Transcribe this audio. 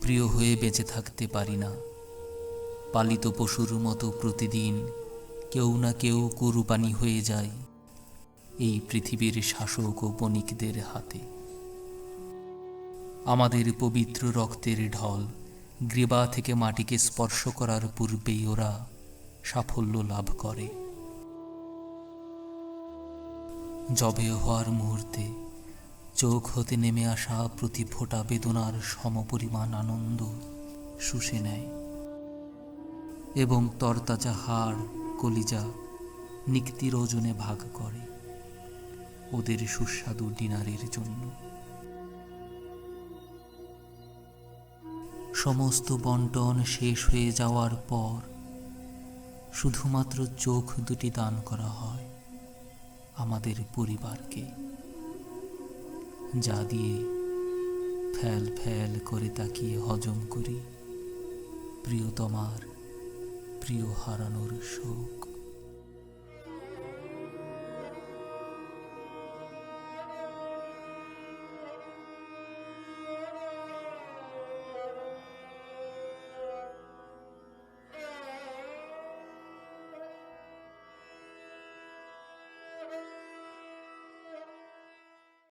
প্রিয় হয়ে বেঁচে থাকতে পারি না। পালিত পশুর মতো প্রতিদিন কেউ না কেউ কুরবানি হয়ে যায় এই পৃথিবীর শাসক ও বণিকদের হাতে। আমাদের পবিত্র রক্তের ঢল গ্রীবা থেকে মাটিকে স্পর্শ করার পূর্বেই ওরা সাফল্য লাভ করে। জবে হওয়ার মুহূর্তে চোখ হতে নেমে আসা প্রতি ফোঁটা বেদনার সমপরিমাণ আনন্দ শুষে নেয়। এবং তরতাজা হাড়, কলিজা নিক্তির ওজনে ভাগ করে ওদের সুস্বাদু ডিনারের জন্য। সমস্ত বন্টন শেষ হয়ে যাওয়ার পর শুধুমাত্র চোখ দুটি দান করা হয় আমাদের পরিবারকে। যা দিয়ে ফ্যাল ফ্যাল করে তাকিয়ে হজম করি। প্রিয়তমার প্রিয় হারানোর শোক।